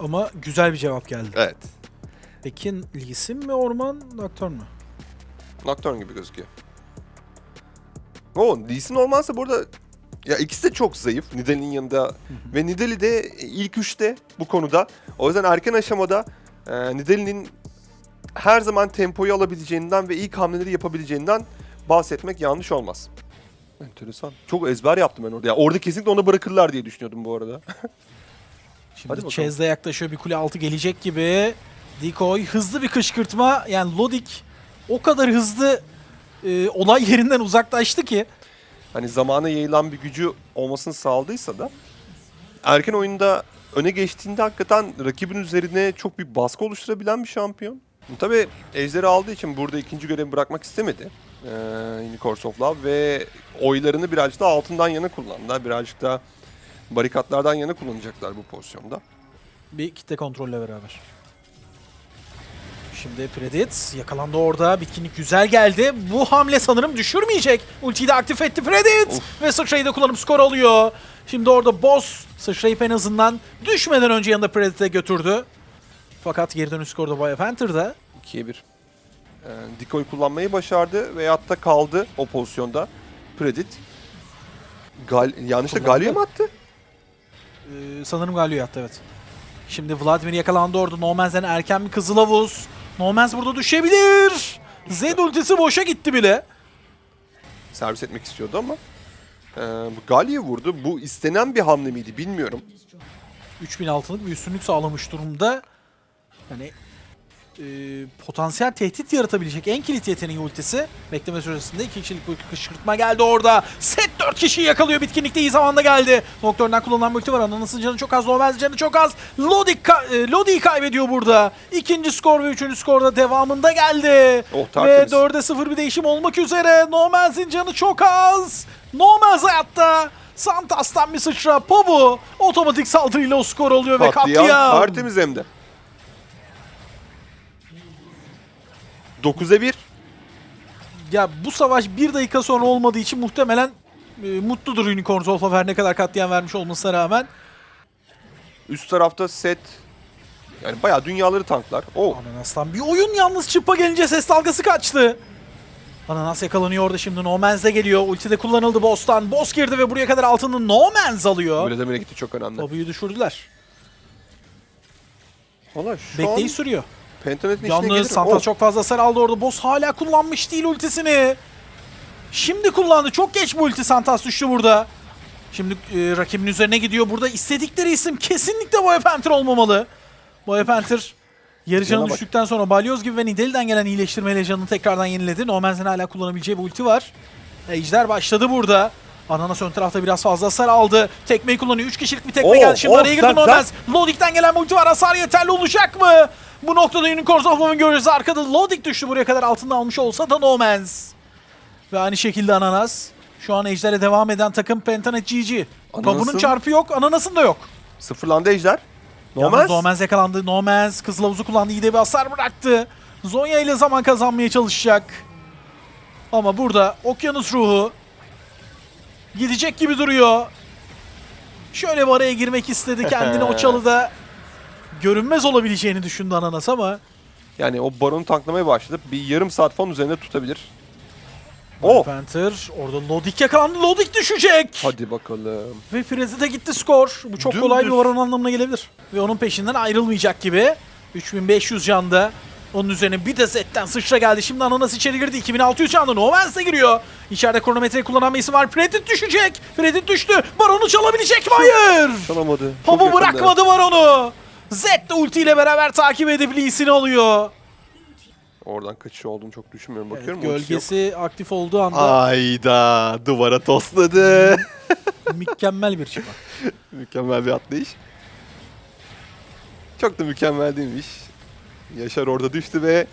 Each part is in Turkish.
Ama güzel bir cevap geldi. Evet. Peki Lee mi Orman, Nocturne mu? Nocturne gibi gözüküyor. O Lee Sin olmazsa burada ya ikisi de çok zayıf Nidalee'nin yanında ve Nidalee de ilk üçte bu konuda. O yüzden erken aşamada e, Nidalee'nin her zaman tempoyu alabileceğinden ve ilk hamleleri yapabileceğinden bahsetmek yanlış olmaz. Enteresan. Çok ezber yaptım ben orada. Ya orada kesinlikle ona bırakırlar diye düşünüyordum bu arada. Şimdi bakalım. Chaz de yaklaşıyor bir kule altı gelecek gibi. Decoy hızlı bir kışkırtma. Yani Lodik o kadar hızlı e, olay yerinden uzaklaştı ki. hani zamana yayılan bir gücü olmasını sağladıysa da erken oyunda öne geçtiğinde hakikaten rakibin üzerine çok bir baskı oluşturabilen bir şampiyon. Tabii Ejder'i aldığı için burada ikinci görevi bırakmak istemedi. Ee, Unicorns of Love ve oylarını birazcık da altından yana kullandı. Birazcık da barikatlardan yana kullanacaklar bu pozisyonda. Bir kitle kontrolle beraber. Şimdi Predit yakalandı orada. Bitkinlik güzel geldi. Bu hamle sanırım düşürmeyecek. Ultiyi de aktif etti Predit. Of. Ve sıçrayı da kullanıp skor alıyor. Şimdi orada boss sıçrayıp en azından düşmeden önce yanında Predit'e götürdü. Fakat geri dönüş skorda Boya Panther'da. 2'ye 1. Ee, decoy kullanmayı başardı ve hatta kaldı o pozisyonda. Predit. Gal yanlışlıkla. Galio'ya mı attı? Ee, sanırım Galio evet. Şimdi Vladimir yakalandı orada. No Man's'den erken bir kızıl havuz. No Man's burada düşebilir. Zed ultisi boşa gitti bile. servis etmek istiyordu ama e, bu Galio vurdu. Bu istenen bir hamle miydi bilmiyorum. 3000 altınlık bir üstünlük sağlamış durumda. Yani e, potansiyel tehdit yaratabilecek en kilit yeteneği ultisi. Bekleme süresinde 2 kişilik bir kışkırtma geldi orada. Set 4 kişiyi yakalıyor. Bitkinlikte iyi zamanda geldi. Doktor'dan kullanılan bir ulti var. Ananas'ın canı çok az. Normal canı çok az. Lodi, ka- e, Lodi'yi kaybediyor burada. İkinci skor ve üçüncü skor da devamında geldi. Oh, ve tertemiz. 4'e 0 bir değişim olmak üzere. Noman's'in canı çok az. Nomaz hayatta. Santas'tan bir sıçra. Pobu otomatik saldırıyla o skor oluyor ve Katliam katliam. tertemiz hem de. 9'a 1. Ya bu savaş bir dakika sonra olmadığı için muhtemelen e, mutludur Unicorns of her ne kadar katliam vermiş olmasına rağmen. Üst tarafta set yani bayağı dünyaları tanklar. Oh. Ananas'tan bir oyun yalnız çıpa gelince ses dalgası kaçtı. Ananas yakalanıyor orada şimdi No Man's de geliyor. Ulti de kullanıldı Boss'tan. Boss girdi ve buraya kadar altını No Man's alıyor. Böyle demire gitti çok önemli. Babu'yu düşürdüler. Valla şu Bekleyiş an sürüyor. Pentanet'in içine Yalnız gelir. Santa Oh. çok fazla hasar aldı orada. Boss hala kullanmış değil ultisini. Şimdi kullandı. Çok geç bu ulti Santas düştü burada. Şimdi e, rakibin üzerine gidiyor. Burada istedikleri isim kesinlikle Boya Panther olmamalı. Boya Panther yarı canı düştükten sonra Balyoz gibi ve Nidalee'den gelen iyileştirmeyle canını tekrardan yeniledi. No Man's'in hala kullanabileceği bir ulti var. Ejder başladı burada. Ananas ön tarafta biraz fazla hasar aldı. Tekmeyi kullanıyor. 3 kişilik bir tekme Oo, geldi. Şimdi oo, araya girdi güzel, No güzel. Man's. Lodik'ten gelen bir ulti var. Hasar yeterli olacak mı? Bu noktada Unicorns of Love'ın görüyoruz. Arkada Lodik düştü buraya kadar altında almış olsa da No Man's. Ve aynı şekilde Ananas. Şu an Ejder'e devam eden takım Pentanet GG. Ananas'ın- çarpı yok, Ananas'ın da yok. Sıfırlandı Ejder. Yalnız Normal. No Man's yakalandı. No Man's Kızıl Havuzu kullandı. İyi de bir hasar bıraktı. Zonya ile zaman kazanmaya çalışacak. Ama burada Okyanus Ruhu gidecek gibi duruyor. Şöyle bir araya girmek istedi. Kendini o çalıda görünmez olabileceğini düşündü Ananas ama Yani o baronu tanklamaya başladı. Bir yarım saat falan üzerinde tutabilir. Oh. Panther orada Lodik yakalandı. Lodik düşecek. Hadi bakalım. Ve Frezi de gitti skor. Bu çok kolay bir Dümdüz. varon anlamına gelebilir. Ve onun peşinden ayrılmayacak gibi. 3500 canda. Onun üzerine bir de Zed'den sıçra geldi. Şimdi Ananas içeri girdi. 2600 canda. Novens de giriyor. İçeride kronometreyi kullanan bir isim var. Predit düşecek. Predit düştü. Baron'u çalabilecek mi? Hayır. Çalamadı. Popu bırakmadı Baron'u. Zed de ultiyle beraber takip edip Lee'sini alıyor. Oradan kaçış olduğunu çok düşünmüyorum. Evet, Bakıyorum yok. gölgesi aktif olduğu anda Ayda duvara tosladı. mükemmel bir çıpa. mükemmel bir atlayış. Çok da mükemmel değilmiş. Yaşar orada düştü ve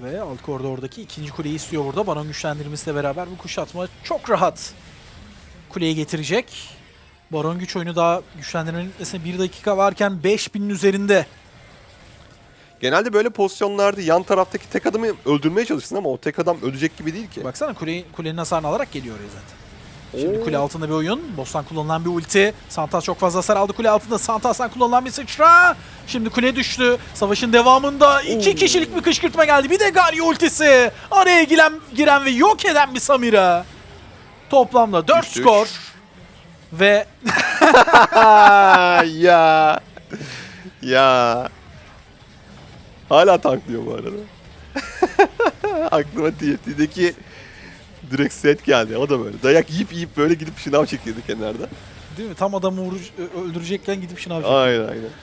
Ve Alkor'da oradaki ikinci kuleyi istiyor burada. Baron güçlendirmesiyle beraber bu kuşatma çok rahat kuleye getirecek. Baron güç oyunu daha güçlendirmenin bitmesine 1 dakika varken 5000'in üzerinde. genelde böyle pozisyonlarda yan taraftaki tek adamı öldürmeye çalışsın ama o tek adam ölecek gibi değil ki. Baksana kuleyi, kulenin hasarını alarak geliyor oraya zaten. Şimdi kule altında bir oyun. Boss'tan kullanılan bir ulti. Santas çok fazla hasar aldı kule altında. Santas'tan kullanılan bir sıçra. Şimdi kule düştü. Savaşın devamında iki kişilik bir kışkırtma geldi. Bir de Galio ultisi. Araya giren, giren ve yok eden bir Samira. Toplamda 4 Üç, üç. skor. Ve ya. Ya. Hala tanklıyor bu arada. Aklıma TFT'deki direkt set geldi. O da böyle. Dayak yiyip yiyip böyle gidip şınav çekiyordu kenarda. değil mi? Tam adamı vuruş, ö- öldürecekken gidip şınav çekti. Aynen aynen.